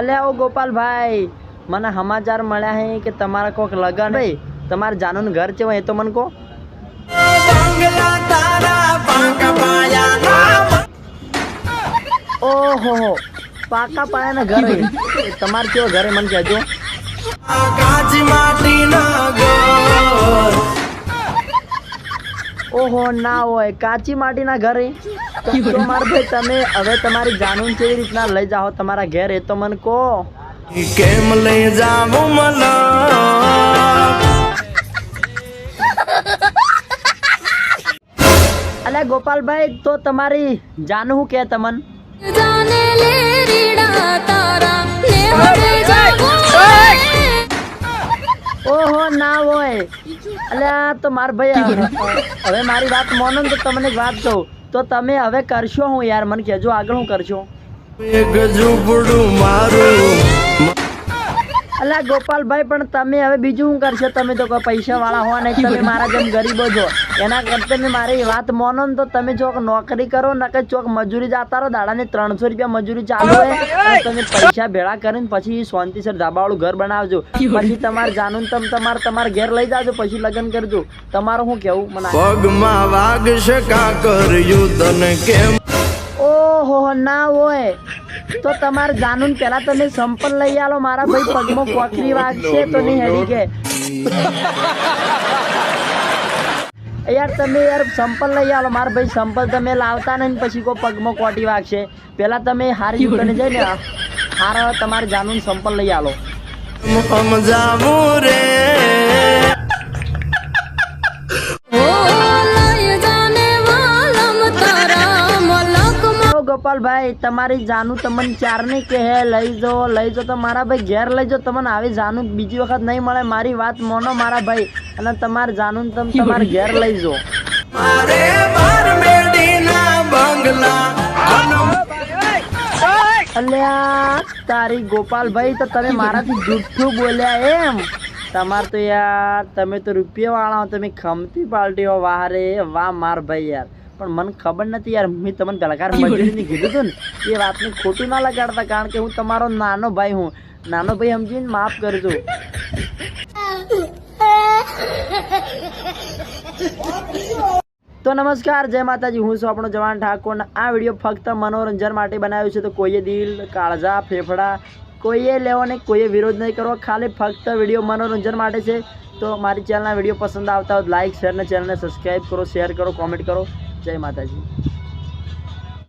અલ્યા ઓ ગોપાલભાઈ, મને સમાચાર મળ્યા હે કે તમારા કોક લગન ભાઈ તમારા જાનુન ઘર છે એ તો મને કહો. ઓહો હો પાકા પાયાના ઘર તમારે કેવો ઘરે મને કહેજો. ઓહો ના હોય. કાચી માટીના ઘરે. તો માર ભાઈ તમે હવે તમારી જાનૂન કેવી રીતના લઈ જાઓ તમારા ઘેર એ તો મને કહો. કેમ લઈ જાવું મને? અલે ગોપાલભાઈ તો તમારી જાનુ હું કે તમન? જાને લે રીડા તારા ને હવે જાગું અલ્યા તો માર ભાઈ હવે મારી વાત માનો તો તમને વાત કહું. તો તમે હવે કરશો હું યાર? મને કહેજો આગળ હું કરશો. એક ઝૂંપડું મારું. અલ્યા ગોપાલભાઈ પણ તમે હવે બીજું શું કરશો? તમે તો પૈસા વાળા હો નહીં તમે મારા જેમ ગરીબો છો. એના કરતા મારી વાત માનો ને તો તમે ચોક નોકરી કરો ને કે ચોક મજૂરી જતા રહો. દાડાને ત્રણસો રૂપિયા મજૂરી ચાલુ હોય તમે પૈસા ભેળા કરીને પછી શાંતિસર ધાબાવાળું ઘર બનાવજો. પછી તમારે જાનું તમે તમારે તમારા ઘેર લઈ જાજો પછી લગ્ન કરજો. તમારું શું કેવું મને પગમાં વાગશે કા કર્યું તને કેમ? ઓહો ના હોય. તો તમારે જાનુન પેલા તમે સંપલ લઈ આલો મારા ભાઈ પગમાં કોકરી વાગશે તો નહીં હેડી કે. યાર તમે યાર સંપલ લઈ આલો મારા ભાઈ સંપલ તમે લાવતા નહીં પછી કોઈ પગમાં કોટી વાગશે. પેલા તમે હારી દુકાને જઈને હાર તમારે જાનુન સંપલ લઈ આલો. સમજાવું રે ગોપાલભાઈ તમારી જાનું તમને ચાર કહે? કે લઈ જો લઈ જો તો મારા ભાઈ ઘેર લઈ જો તમને આવી જાનું બીજી વખત નહીં મળે. મારી વાત મોનો મારા ભાઈ અને તમારે જાનું તમે તમારે ઘેર લઈ જો. અલ્યા તારી ગોપાલભાઈ તો તમે મારાથી જૂઠું બોલ્યા એમ. તમાર તો યાર તમે તો રૂપિયા વાળા તમે ખમતી પાલટી હો વાહ રે વાહ માર ભાઈ યાર. પણ મને ખબર નથી યાર. મેં તમને કલાકાર કાર મજૂરીની કીધું હતું ને એ વાતને ખોટું ના લગાડતા કારણ કે હું તમારો નાનો ભાઈ હું. નાનો ભાઈ સમજીને માફ કરજો. તો નમસ્કાર જય માતાજી. હું છું આપણો જવાન ઠાકોર આ વીડિયો ફક્ત મનોરંજન માટે બનાવ્યો છે. તો કોઈએ દિલ કાળજા ફેફડા કોઈએ લેવો નહીં કોઈએ વિરોધ નહીં કરવો ખાલી ફક્ત વીડિયો મનોરંજન માટે છે. તો મારી ચેનલના વીડિયો પસંદ આવતા હોય લાઇક શેર અને ચેનલને સબસ્ક્રાઈબ કરો શેર કરો કોમેન્ટ કરો. જય માતાજી.